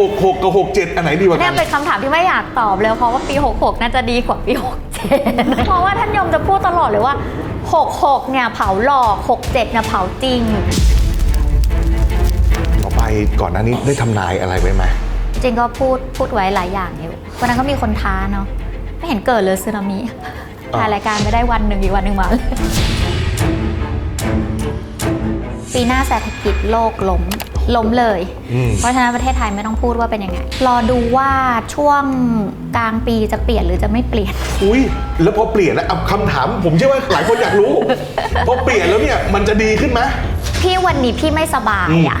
หกหกกับหกเจ็ดอันไหนดีกว่าเนี่กัยน เป็นคำถามที่ไม่อยากตอบเลยเพราะว่าปี 66 น่าจะดีกว่าปี 67 เพราะว่าท่านยมจะพูดตลอดเลยว่า 66 เนี่ยเผาหลอก 67 เนี่ยเผาจริง ต่อไปก่อนหน้านี้ได้ทำนายอะไรไว้ไหมจริงก็พูดพูดไว้หลายอย่างอยู่วันนั้นก็มีคนท้าเนาะไม่เห็นเกิดเลยสึนามิถ่ายรายการไม่ได้วันหนึ่งอีกวันหนึ่งมาเลยปีหน้าเศรษฐกิจโลกล้ม ล้มเลย อืม เพราะฉะนั้นประเทศไทยไม่ต้องพูดว่าเป็นยังไง รอดูว่าช่วงกลางปีจะเปลี่ยนหรือจะไม่เปลี่ยน อุ้ยแล้วพอเปลี่ยนแล้วเอาคำถามผมเชื่อว่าหลายคนอยากรู้ พอเปลี่ยนแล้วเนี่ยมันจะดีขึ้นไหม พี่วันนี้พี่ไม่สบายอะ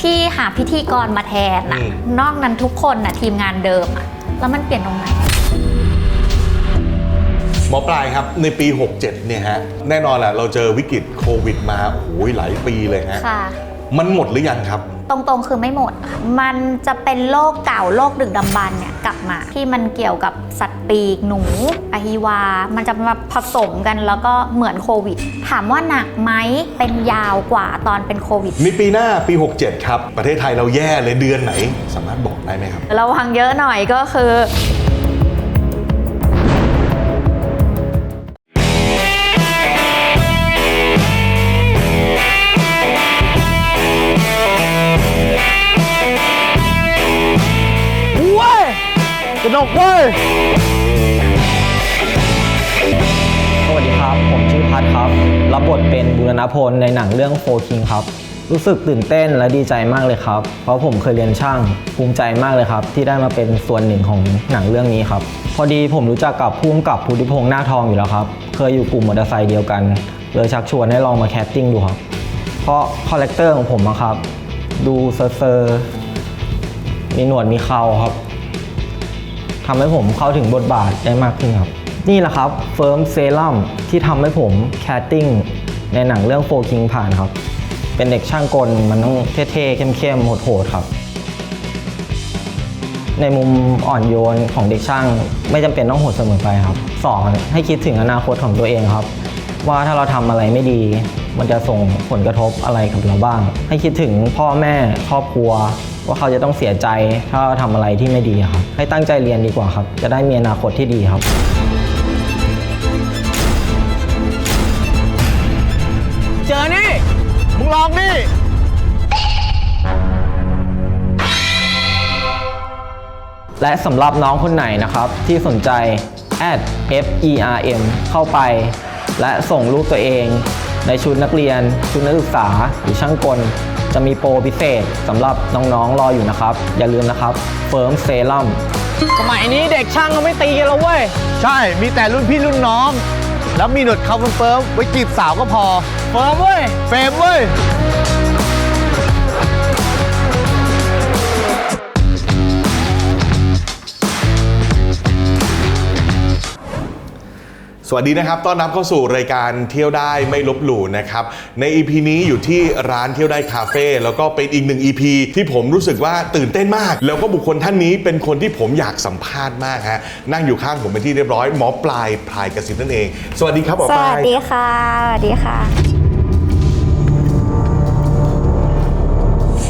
พี่หาพิธีกรมาแทนอะ อืม นอกนั้นทุกคนอะทีมงานเดิมอะ แล้วมันเปลี่ยนตรงไหน หมอปลายครับในปี 67 เนี่ยฮะ แน่นอนแหละเราเจอวิกฤตโควิดมาโอ้ยหลายปีเลยฮะ ค่ะ มันหมดหรือยังครับ ตรงๆ คือไม่หมดค่ะมันจะเป็นโรคเก่าโรคดึกดำบรรพ์เนี่ยกลับมา ที่มันเกี่ยวกับสัตว์ปีกหนูอะฮิวา มันจะมาผสมกันแล้วก็เหมือนโควิด ถามว่าหนักไหมเป็นยาวกว่าตอนเป็นโควิด ในปีหน้าปี 67 ครับ ประเทศไทยเราแย่เลยเดือนไหน สามารถบอกได้ไหมครับ ระวังเยอะหน่อยก็คือ เว้ยสวัสดีครับ ผมชื่อพัทครับ รับบทเป็นบูรณพลในหนังเรื่องโฟคิงครับ รู้สึกตื่นเต้นและดีใจมากเลยครับ เพราะผมเคยเรียนช่างภูมิใจมากเลยครับ ที่ได้มาเป็นส่วนหนึ่งของหนังเรื่องนี้ครับ พอดีผมรู้จักกับผู้กำกับภูติพงษ์หน้าทองอยู่แล้วครับ เคยอยู่กลุ่มมอเตอร์ไซค์เดียวกัน เลยชักชวนให้ลองมาแคสติ้งดูครับ เพราะคาแรคเตอร์ของผมอะครับ ดูเซอร์มีหนวดมีเคราครับ ทำให้ผมเข้าถึงบทบาทได้มากขึ้นครับ นี่แหละครับเฟิร์มเซรั่มที่ทำให้ผมแคสติ้งในหนังเรื่องโฟคิงผ่านครับ เป็นเด็กช่างกลมันต้องเท่ๆ เข้มๆโหดๆครับ ในมุมอ่อนโยนของเด็กช่างไม่จำเป็นต้องโหดเสมอไปครับสอนให้คิดถึงอนาคตของตัวเองครับ ว่าถ้าเราทำอะไรไม่ดี มันจะส่งผลกระทบอะไรกับเราบ้าง ให้คิดถึงพ่อแม่ครอบครัว ว่าเขาจะต้องเสียใจถ้าเราทำอะไรที่ไม่ดีครับ ให้ตั้งใจเรียนดีกว่าครับ จะได้มีอนาคตที่ดีครับเจอนี่มึงลองนี่และสำหรับน้องคนไหนนะครับ ที่สนใจ add ferm เข้าไป และส่งรูปตัวเอง ในชุดนักเรียน ชุดนักศึกษาหรือช่างกล จะมีโปรพิเศษสำหรับน้องๆรออยู่นะครับ อย่าลืมนะครับเฟิร์มเซรั่มสมัยนี้เด็กช่างเขาไม่ตีกันแล้วเว้ย ใช่ มีแต่รุ่นพี่รุ่นน้อง แล้วมีหนวดเขาเฟิร์มๆไว้จีบสาวก็พอ เฟิร์มเว้ย เฟรมเว้ย สวัสดีนะครับ ต้อนรับเข้าสู่รายการเที่ยวได้ไม่ลบหลู่นะครับ ใน EP นี้อยู่ที่ร้านเที่ยวได้คาเฟ่แล้วก็เป็นอีกหนึ่ง EP ที่ผมรู้สึกว่าตื่นเต้นมาก แล้วก็บุคคลท่านนี้เป็นคนที่ผมอยากสัมภาษณ์มากฮะ นั่งอยู่ข้างผมเป็นที่เรียบร้อยหมอปลายพลายกระสินนั่นเอง สวัสดีครับหมอสปลาวัสย ดีค่ะ สวัสดีค่ะ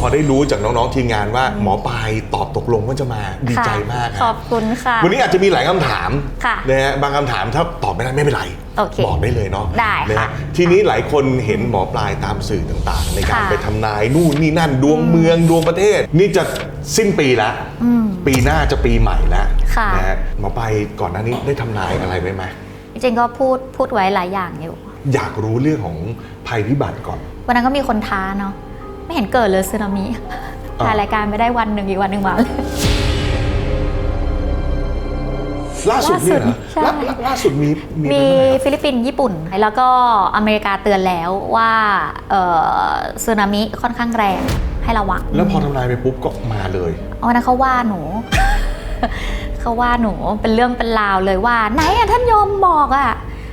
อได้รู้จากน้องๆทีมงานว่าหมอปลายตอบตกลงว่าจะมาดีใจมากฮะขอบคุณค่ะ วันนี้อาจจะมีหลายคำถามค่ะนะฮะบางคำถามถ้าตอบไม่ได้ไม่เป็นไรโอเคบอกได้เลยเนาะได้นค่ะฮทีนี้หลายคนเห็นหมอปลายตามสื่อต่างๆ ในการค่ะไปทำนายนู่นนี่นั่นดวงเมืองดวงประเทศ นี่จะสิ้นปีแล้วอืมปีหน้าจะปีใหม่แล้วค่ะนะฮะหมอปลายก่อนหน้านี้ได้ทำนายอะไรไว้ไหมจริงๆก็พูดพูดไว้หลายอย่างอยู่ อยากรู้เรื่องของภัยพิบัติก่อน วันนั้นก็มีคนท้าเนาะ ไม่เห็นเกิดเลยสึนามิอ่าถ่ายรายการไม่ได้วันหนึ่งอีกวันหนึ่งมาเลย ล่าสุดเนี่ยเหรอใช่ล่าล่าล่าสุดมีมีมีเป็นเรื่องอะไรครับฟิลิปปินส์ญี่ปุ่น แล้วก็อเมริกาเตือนแล้วว่าเอ่อสึนามิค่อนข้างแรงให้ระวัง แล้วพอทำนายไปปุ๊บก็มาเลย วันนั้นเขาว่าหนู เขาว่าหนูเป็นเรื่องเป็นราวเลยว่า ไหนอะท่านยมบอกอะ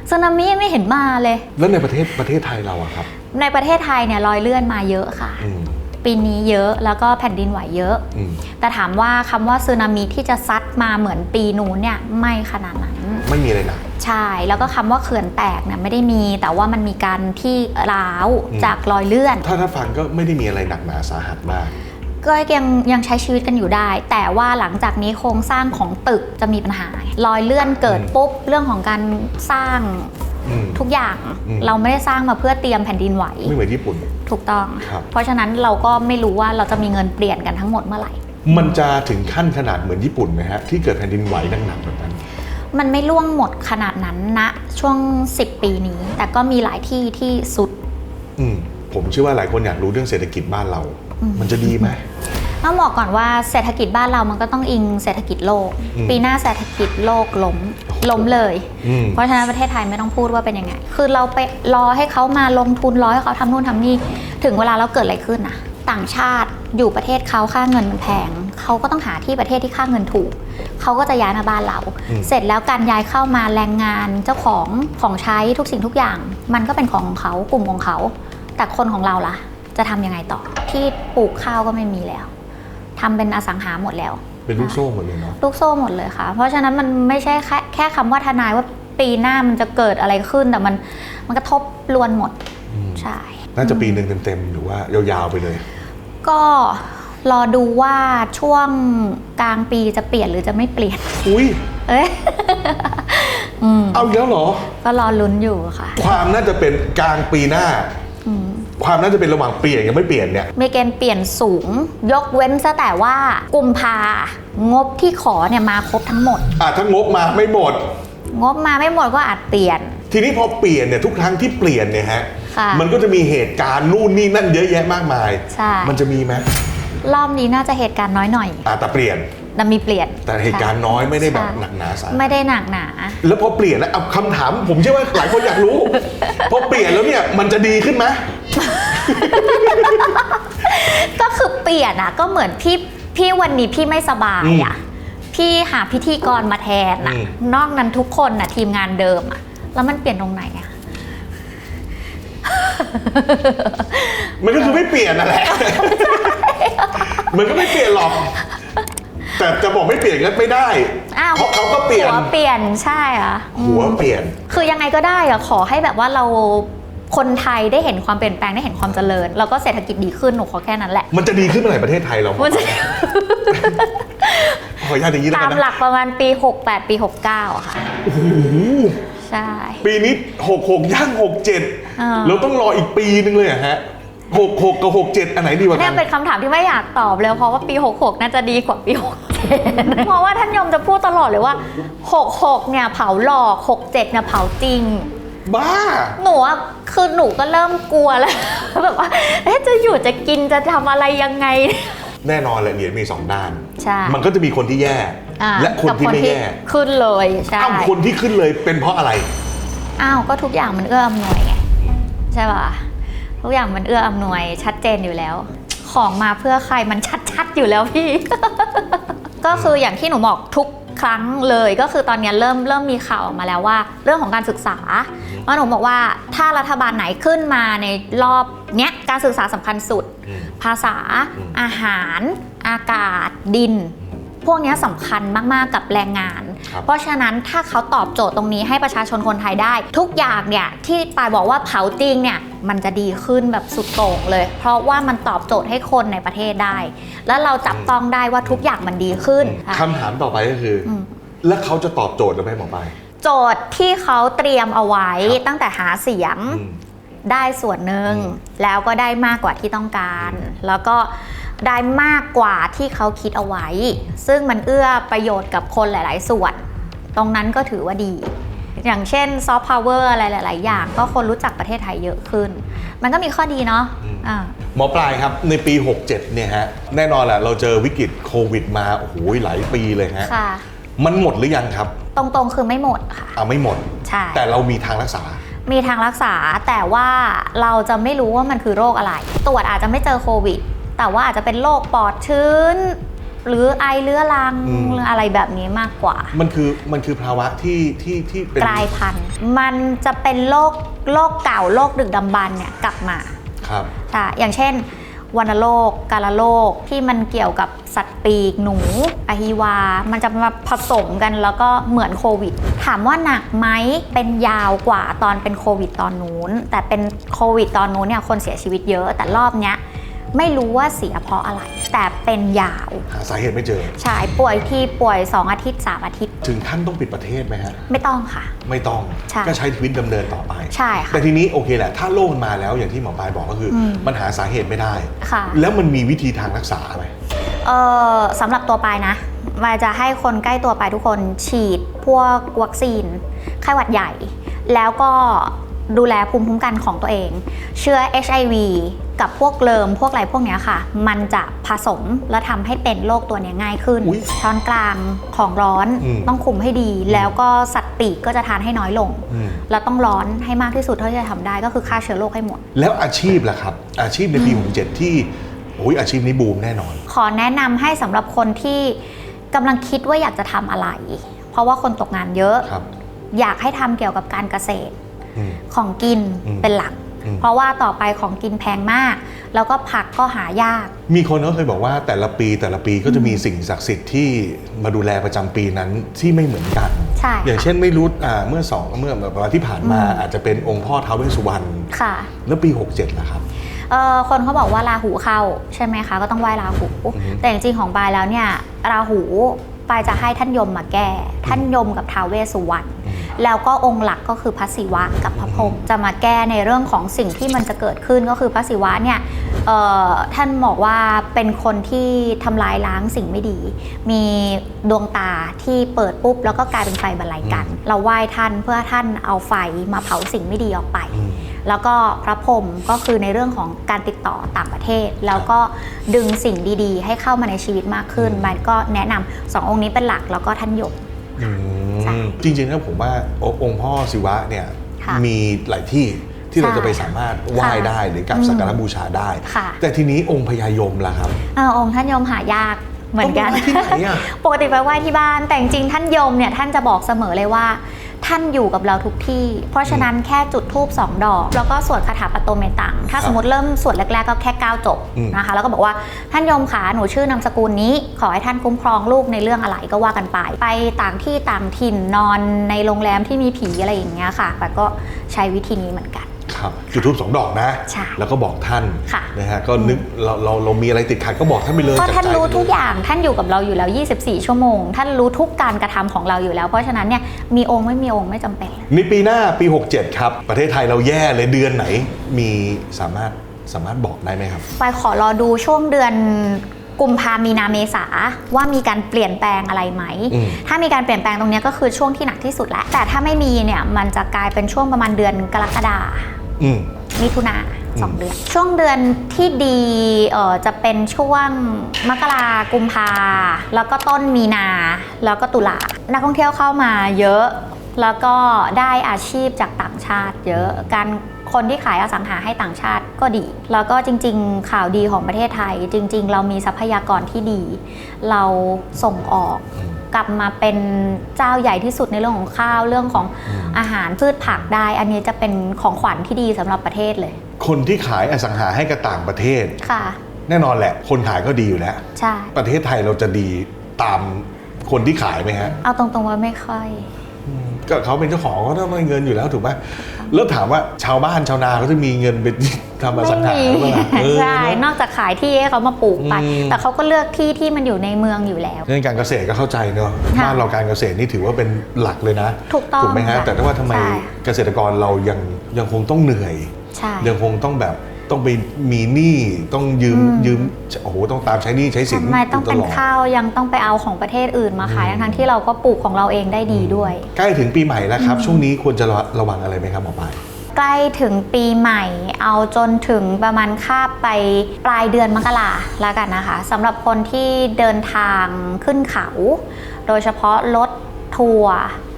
สึนามิไม่เห็นมาเลย แล้วในประเทศประเทศไทยเราอะครับ ในประเทศไทยเนี่ยรอยเลื่อนมาเยอะค่ะ อืมปีนี้เยอะแล้วก็แผ่นดินไหวเยอะ อืมแต่ถามว่าคำว่าสึนามิที่จะซัดมาเหมือนปีนู้นเนี่ยไม่ขนาดนั้น ไม่มีอะไรหนักใช่ แล้วก็คำว่าเขื่อนแตกเนี่ยไม่ได้มีแต่ว่ามันมีการที่ร้าวอืม จากรอยเลื่อน ถ้าถ้าฟังก็ไม่ได้มีอะไรหนักหนาสาหัสมาก ก็ยังยังใช้ชีวิตกันอยู่ได้ แต่ว่าหลังจากนี้โครงสร้างของตึกจะมีปัญหา รอยเลื่อนเกิดปุ๊บ เรื่องของการสร้าง อืม ทุกอย่างอืม เราไม่ได้สร้างมาเพื่อเตรียมแผ่นดินไหว ไม่เหมือนญี่ปุ่น ถูกต้อง ครับ เพราะฉะนั้นเราก็ไม่รู้ว่าเราจะมีเงินเปลี่ยนกันทั้งหมดเมื่อไหร่ มันจะถึงขั้นขนาดเหมือนญี่ปุ่นไหมฮะที่เกิดแผ่นดินไหวหนักๆแบบนั้น มันไม่ล่วงหมดขนาดนั้นณช่วง 10 ปีนี้ แต่ก็มีหลายที่ที่สุด อืมผมเชื่อว่าหลายคนอยากรู้เรื่องเศรษฐกิจบ้านเราอืมมันจะดีไหม ต้องบอกก่อนว่าเศรษฐกิจบ้านเรามันก็ต้องอิงเศรษฐกิจโลก อืม ปีหน้าเศรษฐกิจโลกล้ม ล้มเลย อืม เพราะฉะนั้นประเทศไทยไม่ต้องพูดว่าเป็นยังไง คือเราไปรอให้เขามาลงทุนรอให้เขาทำนู่นทำนี่ ถึงเวลาเราเกิดอะไรขึ้นนะต่างชาติอยู่ประเทศเขาค่าเงินมันแพงเขาก็ต้องหาที่ประเทศที่ค่าเงินถูกเขาก็จะย้ายมาบ้านเรา อืม เสร็จแล้วการย้ายเข้ามาแรงงานเจ้าของของใช้ทุกสิ่งทุกอย่าง มันก็เป็นของของเขากลุ่มของเขา แต่คนของเราล่ะ จะทำยังไงต่อ ที่ปลูกข้าวก็ไม่มีแล้วทำเป็นอสังหาหมดแล้ว เป็นลูกโซ่หมดเลยเนาะลูกโซ่หมดเลยค่ะ เพราะฉะนั้นมันไม่ใช่แค่แค่คำว่าทนายว่าปีหน้ามันจะเกิดอะไรขึ้นแต่มันมันกระทบรวนหมดอืมใช่น่าจะปีหนึ่งเต็มๆหรือว่ายาวๆไปเลย ก็รอดูว่าช่วงกลางปีจะเปลี่ยนหรือจะไม่เปลี่ยน อุ้ยเอ้ยอืมเอาอีกแล้วเหรอ ก็รอลุ้นอยู่ค่ะ ความน่าจะเป็นกลางปีหน้าอืม ความน่าจะเป็นระหว่างเปลี่ยนกับไม่เปลี่ยนเนี่ย มีเกณฑ์เปลี่ยนสูง ยกเว้นซะแต่ว่ากุมภางบที่ขอเนี่ยมาครบทั้งหมด อะถ้างบมาไม่หมด งบมาไม่หมดก็อาจเปลี่ยน ทีนี้พอเปลี่ยนเนี่ยทุกครั้งที่เปลี่ยนเนี่ยฮะ ค่ะ มันก็จะมีเหตุการณ์นู่นนี่นั่นเยอะแยะมากมาย ใช่ มันจะมีไหมรอบนี้น่าจะเหตุการณ์น้อยหน่อยอะแต่เปลี่ยน แต่มีเปลี่ยนแต่เหตุการณ์น้อยไม่ได้แบบใช่หนักหนาสาหัส ไม่ได้หนักหนา แล้วพอเปลี่ยนแล้วเอาคำถามผมเชื่อว่าหลายคนอยากรู้ พอเปลี่ยนแล้วเนี่ยมันจะดีขึ้นไหม ก็คือเปลี่ยนอะก็เหมือนพี่พี่วันนี้พี่ไม่สบายอะพี่หาพิธีกรมาแทนอะนอกนั้นทุกคนอะทีมงานเดิมอะแล้วมันเปลี่ยนตรงไหนอะ มันก็คือไม่เปลี่ยนนั่นแหละ มันก็ไม่เปลี่ยนหรอก แต่จะบอกไม่เปลี่ยนก็ไม่ได้ อ้าวเพราะเขาก็เปลี่ยน หัวเปลี่ยนใช่อะหัวเปลี่ยน คือยังไงก็ได้อะขอให้แบบว่าเรา คนไทยได้เห็นความเปลี่ยนแปลงได้เห็นความเจริญ แล้วก็เศรษฐกิจดีขึ้นหนูขอแค่นั้นแหละ มันจะดีขึ้นเมื่อไหร่ประเทศไทยเรามันจะขออนุญาตอย่างนี้แล้วตากัมนหลันะกประมาณปี 68 ปี 69อะค่ะ โอ้โหใช่ ปีนี้หกหกย่างหกเจ็ดอ่าเราต้องรออีกปีนึงเลยเหรอะฮะหกหกกับหกเจ็ดอันไหนดีกว่ากัเนี่ยนเป็นคำถามที่ไม่อยากตอบเลยเพราะว่าปี66น่าจะดีกว่าปี67เพราะว่าท่านยมจะพูดตลอดเลยว่า66เนี่ยเผาหลอก67เนี่ยเผาจริง บ้า หนูอะคือหนูก็เริ่มกลัวแล้ว แบบว่าเอ๊ะจะอยู่จะกินจะทำอะไรยังไง แน่นอนแหละเหรียญมีสองด้าน ใช่ มันก็จะมีคนที่แย่ อ่าและคนกับที่ไม่แย่ขึ้นเลยใช่อ้าวคนที่ขึ้นเลยเป็นเพราะอะไร อ้าวก็ทุกอย่างมันเอื้ออำนวยไงใช่ป่ะทุกอย่างมันเอื้ออำนวยชัดเจนอยู่แล้ว ของมาเพื่อใครมันชัดๆอยู่แล้วพี่ ก็คืออย่างที่หนูบอกทุก ครั้งเลยก็คือตอนเนี้ยเริ่มเริ่มมีข่าวออกมาแล้วว่า เรื่องของการศึกษาว่าหนูบอกว่าถ้ารัฐบาลไหนขึ้นมาในรอบเนี้ยการศึกษาสำคัญสุดอืมภาษาอืมอาหาร อากาศดิน พวกเนี้ยสำคัญมากๆกับแรงงานครับเพราะฉะนั้นถ้าเขาตอบโจทย์ตรงนี้ให้ประชาชนคนไทยได้ ทุกอย่างเนี่ยที่ปายบอกว่าเผาจริงเนี่ยมันจะดีขึ้นแบบสุดโต่งเลย เพราะว่ามันตอบโจทย์ให้คนในประเทศได้ แล้วเราจับต้องได้ว่าทุกอย่างมันดีขึ้นค่ะคำถามต่อไปก็คืออมแล้วเขาจะตอบโจทย์หรือไม่หมอปลายโจทย์ที่เขาเตรียมเอาไว้ครับตั้งแต่หาเสียงอืมได้ส่วนหนึ่งอืมแล้วก็ได้มากกว่าที่ต้องการ แล้วก็ ได้มากกว่าที่เขาคิดเอาไว้ ซึ่งมันเอื้อประโยชน์กับคนหลาย ๆ ส่วน ตรงนั้นก็ถือว่าดี อย่างเช่นซอฟต์พาวเวอร์อะไรหลาย ๆ อย่าง ก็คนรู้จักประเทศไทยเยอะขึ้น มันก็มีข้อดีเนาะอืมอ่าหมอปลายครับในปี 67 เนี่ยฮะ แน่นอนแหละเราเจอวิกฤตโควิดมาโอ้โหหลายปีเลยฮะค่ะมันหมดหรือยังครับ ตรงๆคือไม่หมดค่ะอ่าไม่หมดใช่แต่เรามีทางรักษามีทางรักษาแต่ว่าเราจะไม่รู้ว่ามันคือโรคอะไร ตรวจอาจจะไม่เจอโควิด แต่ว่าอาจจะเป็นโรคปอดชื้น หรือไอเรื้อรังอืม หรืออะไรแบบนี้มากกว่า มันคือมันคือภาวะที่ที่ที่เป็นกลายพันธุ์ มันจะเป็นโรคโรคเก่าโรคดึกดำบรรพ์เนี่ยกลับมา ครับ ใช่อย่างเช่นวัณโรคกาฬโรคที่มันเกี่ยวกับสัตว์ปีกหนูอะฮิวา มันจะมาผสมกันแล้วก็เหมือนโควิด ถามว่าหนักไหมเป็นยาวกว่าตอนเป็นโควิดตอนนู้น แต่เป็นโควิดตอนนู้นเนี่ยคนเสียชีวิตเยอะ แต่รอบเนี้ย ไม่รู้ว่าเสียเพราะอะไร แต่เป็นยาว หาสาเหตุไม่เจอ ใช่ป่วยที่ป่วย 2 อาทิตย์ 3 อาทิตย์ ถึงขั้นต้องปิดประเทศไหมฮะ ไม่ต้องค่ะ ไม่ต้อง ใช่ก็ใช้ชีวิตดำเนินต่อไป ใช่ค่ะแต่ทีนี้โอเคแหละ ถ้าโรคมันมาแล้วอย่างที่หมอปลายบอกก็คืออมมันหาสาเหตุไม่ได้ ค่ะ แล้วมันมีวิธีทางรักษาไหม เออสำหรับตัวปายนะมายจะให้คนใกล้ตัวปายทุกคนฉีดพวกวัคซีนไข้หวัดใหญ่ แล้วก็ดูแลภูมิคุ้มกันของตัวเอง เชื้อ HIV กับพวกเลิมพวกอะไรพวกเนี้ยค่ะ มันจะผสมแล้วทำให้เป็นโรคตัวเนี้ยง่ายขึ้น อุ๊ยช้อนกลางของร้อนอืม ต้องคุมให้ดี แล้วก็สัตว์ปีกก็จะทานให้น้อยลง อืมแล้วต้องร้อนให้มากที่สุดเท่าที่จะทำได้ก็คือฆ่าเชื้อโรคให้หมด แล้วอาชีพล่ะครับ อาชีพในปี67ที่โอ้ยอาชีพนี้บูมแน่นอน ขอแนะนำให้สำหรับคนที่กำลังคิดว่าอยากจะทำอะไร เพราะว่าคนตกงานเยอะ ครับอยากให้ทำเกี่ยวกับการเกษตรอืม ของกินอืม เป็นหลักอืม เพราะว่าต่อไปของกินแพงมาก แล้วก็ผักก็หายาก มีคนเขาเคยบอกว่าแต่ละปีแต่ละปีก็จะมีสิ่งศักดิ์สิทธิ์ที่มาดูแลประจำปีนั้นที่ไม่เหมือนกัน ใช่ อย่างเช่นไม่รู้อ่าเมื่อสองเมื่อแบบว่าที่ผ่านมาอืมอาจจะเป็นองค์พ่อท้าวเวสสุวรรณค่ะ แล้วปี 67ล่ะครับเอ่อคนเขาบอกว่าราหูเข้าใช่ไหมคะ ก็ต้องไหว้ราหูอือฮึแต่จริงๆของปายแล้วเนี่ยราหูปายจะให้ท่านยมมาแก้ ท่านยมกับท้าวเวสสุวรรณ แล้วก็องค์หลักก็คือพระศิวะกับพระพรหมจะมาแก้ในเรื่องของสิ่งที่มันจะเกิดขึ้นก็คือพระศิวะเนี่ยเอ่อท่านบอกว่าเป็นคนที่ทำลายล้างสิ่งไม่ดี มีดวงตาที่เปิดปุ๊บ แล้วก็กลายเป็นไฟบรรลัยกัน เราไหว้ท่านเพื่อท่านเอาไฟมาเผาสิ่งไม่ดีออกไปอืมแล้วก็พระพรหมก็คือในเรื่องของการติดต่อต่างประเทศ แล้วก็ดึงสิ่งดีๆ ให้เข้ามาในชีวิตมากขึ้นอืมมันก็แนะนำสององค์นี้เป็นหลักแล้วก็ท่านหยกอื ใช่มจริงๆแล้วผมว่าององค์พ่อศิวะเนี่ยค่ะมีหลายที่ที่เราใช่จะไปสามารถไหว้ค่ะได้หรือกราบสักการะบูชาได้ ค่ะ แต่ทีนี้องค์พญายมล่ะครับเออองค์ท่านยมหายากเหมือนกัน ต้องไหว้ที่ไหนอะปกติไปไหว้ที่บ้านแต่จริงๆท่านยมเนี่ยท่านจะบอกเสมอเลยว่า ท่านอยู่กับเราทุกที่ เพราะฉะนั้นแค่จุดธูปสองดอก แล้วก็สวดคาถาปะโตเมตัง ถ้าครับสมมติเริ่มสวดแรก ๆ ก็แค่9จบอืมนะคะ แล้วก็บอกว่าท่านยมขาหนูชื่อนามสกุลนี้ ขอให้ท่านคุ้มครองลูกในเรื่องอะไรก็ว่ากันไป ไปต่างที่ต่างถิ่นนอนในโรงแรมที่มีผีอะไรอย่างเงี้ยค่ะ แต่ก็ใช้วิธีนี้เหมือนกัน ครับจุดทูปสองดอกนะ ใช่แล้วก็บอกท่านค่ะ นะฮะก็นึกเราเราเรามีอะไรติดขัดก็บอกท่านไปเลยเพราะจท่านใจรู้ไปเลทุกอย่างท่านอยู่กับเราอยู่แล้ว 24 ชั่วโมง ท่านรู้ทุกการกระทำของเราอยู่แล้ว เพราะฉะนั้นเนี่ยมีองค์ไม่มีองค์ไม่จำเป็นในปีหน้าปี 67 ครับ ประเทศไทยเราแย่เลยเดือนไหน มีสามารถสามารถบอกได้ไหมครับ ไปขอรอดูช่วงเดือนกุมภามีนาเมษาว่ามีการเปลี่ยนแปลงอะไรไหม อืม ถ้ามีการเปลี่ยนแปลงตรงเนี้ยก็คือช่วงที่หนักที่สุดแล้ว แต่ถ้าไม่มีเนี่ยมันจะกลายเป็นช่วงประมาณเดือนกรกฎา อืม มิถุนาสองเดือน ช่วงเดือนที่ดีเอ่อจะเป็นช่วงมกรากุมภาแล้วก็ต้นมีนา แล้วก็ตุลานักท่องเที่ยวเข้ามาเยอะ แล้วก็ได้อาชีพจากต่างชาติ เยอะการคนที่ขายอสังหาให้ต่างชาติก็ดี แล้วก็จริง ๆ ข่าวดีของประเทศไทย จริง ๆ เรามีทรัพยากรที่ดี เราส่งออก กลับมาเป็นเจ้าใหญ่ที่สุดในเรื่องของข้าวเรื่องของอืมอาหารพืชผักได้ อันนี้จะเป็นของขวัญที่ดีสำหรับประเทศเลย คนที่ขายอสังหาให้กับต่างประเทศค่ะ แน่นอนแหละ คนขายก็ดีอยู่แล้วใช่ประเทศไทยเราจะดีตามคนที่ขายไหมฮะ เอาตรงๆว่าไม่ค่อย ก็เขาเป็นเจ้าของเขาต้องได้เงินอยู่แล้วถูกไหมแล้วถามว่าชาวบ้านชาวนาเขาจะมีเงินไปทำอสังหาหรือเปล่าเออใช่ นอกจากขายที่ให้เขามาปลูกไปอืมแต่เขาก็เลือกที่ที่มันอยู่ในเมืองอยู่แล้วเรื่องการเกษตรก็เข้าใจเนอะค่ะบ้านเราการเกษตรนี่ถือว่าเป็นหลักเลยนะ ถูกต้องไหมฮะค่ะแต่ถ้าว่าทำไมใช่เกษตรกรเรายังยังคงต้องเหนื่อยใช่ยังคงต้องแบบ ต้องไปมีหนี้ต้องยืมอืมยืมโอ้โหต้องตามใช้หนี้ใช้สินทำไมต้องเป็นตลดข้าวยังต้องไปเอาของประเทศอื่นมาขายอืมทั้งๆที่เราก็ปลูกของเราเองได้ดีด้วย ใกล้ถึงปีใหม่แล้วครับ ช่วงนี้ควรจะระระวังอะไรไหมครับหมอปลายใกล้ถึงปีใหม่ เอาจนถึงประมาณคาบไปปลายเดือนมกราแล้วกันนะคะสำหรับคนที่เดินทางขึ้นเขา โดยเฉพาะรถ ทัวร์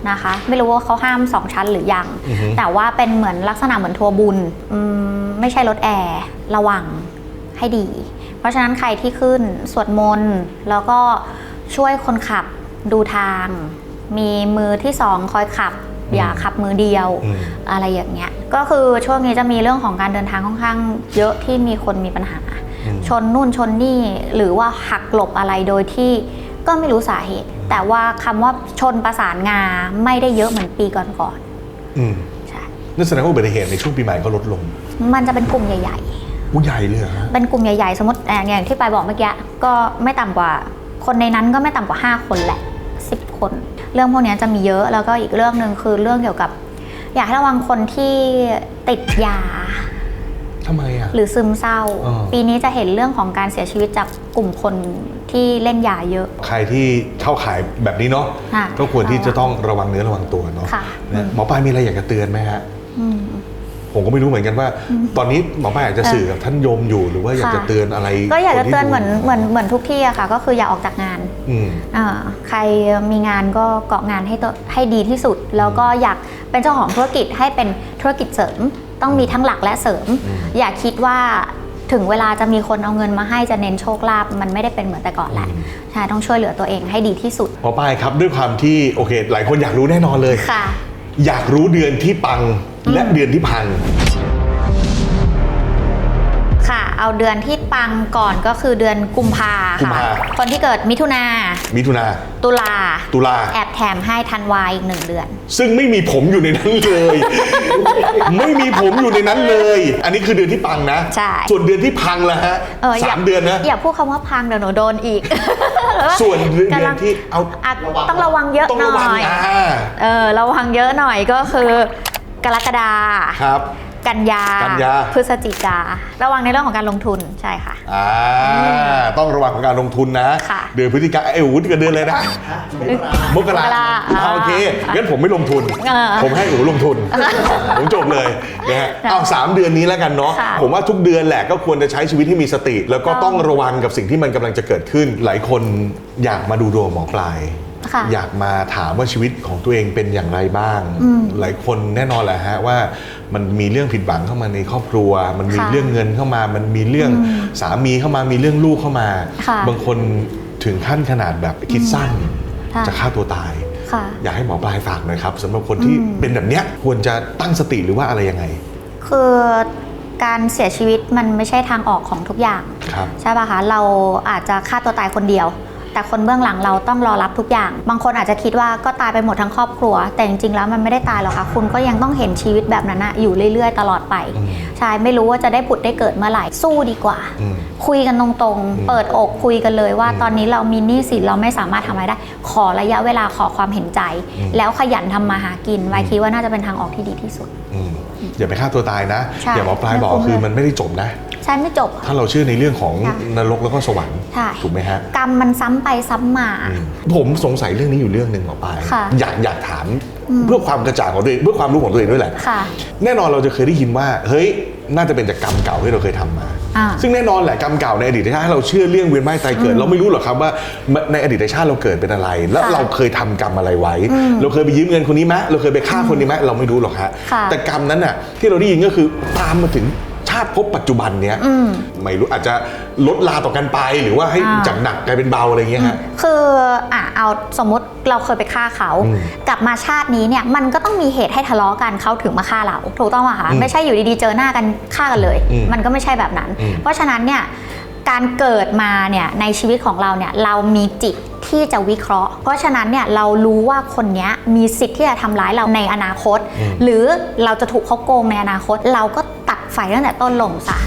นะคะ ไม่รู้ว่าเขาห้ามสองชั้นหรือยังอือฮึแต่ว่าเป็นเหมือนลักษณะเหมือนทัวร์บุญอืมไม่ใช่รถแอร์ระวังให้ดี เพราะฉะนั้นใครที่ขึ้นสวดมนต์แล้วก็ช่วยคนขับดูทาง มีมือที่สองคอยขับ อย่าขับมือเดียวอืมอะไรอย่างเงี้ยก็คือช่วงนี้จะมีเรื่องของการเดินทางค่อนข้าง เยอะที่มีคนมีปัญหาอืมชนนู่นชนนี่หรือว่าหักหลบอะไรโดยที่ก็ไม่รู้สาเหตุ แต่ว่าคำว่าชนประสานงาไม่ได้เยอะเหมือนปีก่อนอืมๆใช่นั่นแสดงว่าอุบัติเหตุในช่วงปีใหม่ก็ลดลงมันจะเป็นกลุ่มใหญ่ผู้ใหญ่เลยเหรอฮะเป็นกลุ่มใหญ่ ๆ สมมติอะอย่างที่ปายบอกเมื่อกี้ก็ไม่ต่ำกว่า คนในนั้นก็ไม่ต่ำกว่า 5 คนแหละ 10 คน เรื่องพวกเนี้ยจะมีเยอะแล้วก็อีกเรื่องหนึ่งคือเรื่องเกี่ยวกับ อยากให้ระวังคนที่ติดยา ทำไมอะ หรือซึมเศร้า อ่า ปีนี้จะเห็นเรื่องของการเสียชีวิตจากกลุ่มคนที่เล่นยาเยอะ ใครที่เข้าขายแบบนี้เนาะค่ะก็ควรที่จะต้องระวังเนื้อระวังตัวเนาะค่ะ นะหมอปลายมีอะไรอยากจะเตือนไหมฮะ อืม ผมก็ไม่รู้เหมือนกันว่า ตอนนี้หมอปลายอยากจะสื่อกับท่านโยมอยู่หรือว่าอยากจะค่ะเตือนอะไรก็อยากจะคที่เตือนดูเหมือนเหมือนเหมือนทุกที่อะค่ะ ก็คืออย่าออกจากงานอืม อ่าใครมีงานก็เกาะงานให้ตัวให้ดีที่สุด แล้วก็อยากเป็นเจ้าของธุรกิจให้เป็นธุรกิจเสริม ต้องมีทั้งหลักและเสริมอืมอย่าคิดว่าถึงเวลาจะมีคนเอาเงินมาให้จะเน้นโชคลาภมันไม่ได้เป็นเหมือนแต่ก่อนแล้วใช่ต้องช่วยเหลือตัวเองให้ดีที่สุดหมอปลายครับด้วยความที่โอเค หลายคนอยากรู้แน่นอนเลยค่ะ อยากรู้เดือนที่ปังและเดือนที่พังค่ะ เอาเดือนที่ปังก่อนก็คือเดือนกุมภากุมค่ะ ภา คนที่เกิดมิถุนา มิถุนา ตุลา ตุลา แอบแถมให้ธันวาอีกหนึ่งเดือน ซึ่งไม่มีผมอยู่ในนั้นเลย ไม่มีผมอยู่ในนั้นเลย อันนี้คือเดือนที่ปังนะ ใช่ ส่วนเดือนที่พังละฮะเอออย่สามเดือนนะ อย่าพูดคำว่าพังเดี๋ยวหนูโดนอีกส่วนเดือนกำลังที่เอาอะต้องระวังเยอะต้องหระวัน่งอย อ่าเออระวังเยอะหน่อยก็คือกรกฎา ครับ กันยากันยา พฤศจิการะวังในเรื่องของการลงทุนใช่ค่ะอ่าต้องระวังของการลงทุนนะค่ะเดือนพฤศจิกาเอ้ยวุฒิกันเดือนเลยนะมกรามกราอ่าโอเคงั้นผมไม่ลงทุนเออผมให้อูลงทุน ผมจบเลยนะฮะค่ะเอาสามเดือนนี้แล้วกันเนาะค่ะผมว่าทุกเดือนแหละก็ควรจะใช้ชีวิตที่มีสติ แล้วก็ต้ต้อองงระวังกับสิ่งที่มันกำลังจะเกิดขึ้น หลายคนอยากมาดูดวงหมอปลายค่ะอยากมาถามว่าชีวิตของตัวเองเป็นอย่างไรบ้างอืมหลายคนแน่นอนแหละฮะว่า มันมีเรื่องผิดหวังเข้ามาในครอบครัว มันมีค่ะเรื่องเงินเข้ามา มันมีเรื่องสามีเข้ามามีเรื่องลูกเข้ามา ค่ะบางคนถึงขั้นขนาดแบบคิดสั้นค่ะ จะฆ่าตัวตาย ค่ะ อยากให้หมอปลายฝากหน่อยครับสำหรับคนที่อืม เป็นแบบเนี้ยควรจะตั้งสติหรือว่าอะไรยังไงคือการเสียชีวิตมันไม่ใช่ทางออกของทุกอย่าง ครับ ใช่ป่ะคะ เราอาจจะฆ่าตัวตายคนเดียว แต่คนเบื้องหลังเราต้องรอรับทุกอย่าง บางคนอาจจะคิดว่าก็ตายไปหมดทั้งครอบครัว แต่จริงๆแล้วมันไม่ได้ตายหรอกค่ะ คุณก็ยังต้องเห็นชีวิตแบบนั้นนะอยู่เรื่อยๆ ตลอดไปอืมใช่ไม่รู้ว่าจะได้ผุดได้เกิดเมื่อไหร่สู้ดีกว่าอืมคุยกันตรงอืมๆเปิดอกคุยกันเลยว่าอืมตอนนี้เรามีหนี้สินเราไม่สามารถทำอะไรได้ ขอระยะเวลาขอความเห็นใจอืมแล้วขยันทำมาหากินไว้คิดว่าน่าจะเป็นทางออกที่ดีที่สุด อืมอย่าไปฆ่าตัวตายนะ ใช่อย่าหมอปลายบอกไม่คุ้มคือเลย มันไม่ได้จบนะ ใช่ไม่จบ ถ้าเราเชื่อในเรื่องของค่ะนรกแล้วก็สวรรค์ใช่ถูกไหมฮะกรรมมันซ้ำไปซ้ำมาอืมผมสงสัยเรื่องนี้อยู่เรื่องหนึ่งหมอปลายค่ะอยากอยากถามอืมเพื่อความกระจ่างของตัวเองเพื่อความรู้ของตัวเองด้วยแหละค่ะแน่นอนเราจะเคยได้ยินว่า เฮ้ยน่าจะเป็นจากกรรมเก่าที่เราเคยทำมาอ่าซึ่งแน่นอนแหละกรรมเก่าในอดีตชาติเราเชื่อเรื่องเวียนว่ายตายเกิด เราไม่รู้หรอกครับว่าในอดีตชาติเราเกิดเป็นอะไร แล้วค่ะเราเคยทำกรรมอะไรไว้อืมเราเคยไปยืมเงินคนนี้ไหมเราเคยไปฆ่าคนนี้ไหมเราไม่รู้หรอกฮะค่ะแต่กรรมนั้นน่ะที่เราได้ยินก็คือตามมาถึงชาติภพปัจจุบันเนี้ยอืมไม่รู้อาจจะลดลาต่อกันไป หรือว่าให้อ่า จากหนักกลายเป็นเบาอะไรอย่างเงี้ยฮะ คืออะเอาสมมติเราเคยไปฆ่าเขา อืมกลับมาชาตินี้เนี่ยมันก็ต้องมีเหตุให้ทะเลาะกันเขาถึงมาฆ่าเรา ถูกต้องป่ะคะอืมไม่ใช่อยู่ดีๆเจอหน้ากันฆ่ากันเลย อืมมันก็ไม่ใช่แบบนั้น อืมเพราะฉะนั้นเนี่ยการเกิดมาเนี่ยในชีวิตของเราเนี่ยเรามีจิต ที่จะวิเคราะห์ เพราะฉะนั้นเนี่ยเรารู้ว่าคนเนี้ยมีสิทธิ์ที่จะทำร้ายเราในอนาคตอืมหรือเราจะถูกเขาโกงในอนาคต เราก็ตัดไฟตั้งแต่ต้นลมซะ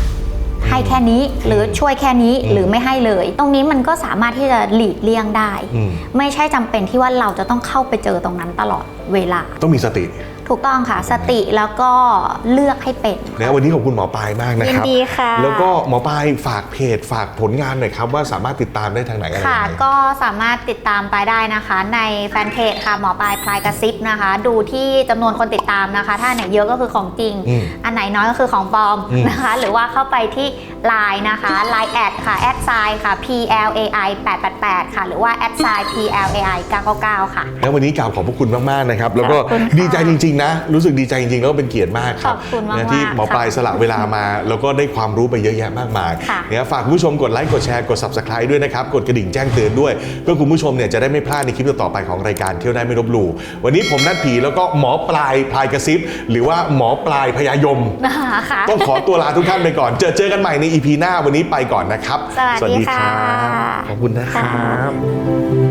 ให้แค่นี้หรือช่วยแค่นี้อืมหรือไม่ให้เลย ตรงนี้มันก็สามารถที่จะหลีกเลี่ยงได้อืมไม่ใช่จำเป็นที่ว่าเราจะต้องเข้าไปเจอตรงนั้นตลอดเวลา ต้องมีสติ ถูกต้องค่ะ สติแล้วก็เลือกให้เป็นนะวันนี้ขอบคุณหมอปลายมากนะครับยินดีค่ะ แล้วก็หมอปลายฝากเพจฝากผลงานหน่อยครับ ว่าสามารถติดตามได้ทางไหนอะไรค่ะยังไง ก็สามารถติดตามไปได้นะคะ ในแฟนเพจค่ะหมอปลายพลายกระซิบนะคะ ดูที่จำนวนคนติดตามนะคะ ถ้าอันไหนเยอะก็คือของจริง อืมอันไหนน้อยก็คือของปลอมอืมนะคะ หรือว่าเข้าไปที่ Line นะคะ Line แอดค่ะแอดไซค่ะ P L A I 888 ค่ะ หรือว่าแอดไซ P L A I 999 ค่ะ แล้ววันนี้กล่าวขอบพระคุณมาก ๆ นะครับ แล้วก็ขอบคุณค่ะดีใจจริง ๆ นะ รู้สึกดีใจจริง ๆ แล้วก็เป็นเกียรติมากครับขอบคุณมากๆนะที่หมอปลายค่ะสละเวลามา แล้วก็ได้ความรู้ไปเยอะแยะมากมายค่ะเนี่ยฝากคุณผู้ชมกดไลค์ กดแชร์ กด subscribe ด้วยนะครับ กดกระดิ่งแจ้งเตือนด้วยเพื่อคุณผู้ชมเนี่ยจะได้ไม่พลาดในคลิปต่อๆไปของรายการเที่ยวได้ไม่ลบหลู่วันนี้ผมนัดผีแล้วก็หมอปลายพลายกระซิบหรือว่าหมอปลายพยายมนะคะค่ะต้องขอตัวลาทุกท่านไปก่อน เจอเจอกันใหม่ใน EP หน้าวันนี้ไปก่อนนะครับ สวัสดีค่ะขอบคุณนะครับ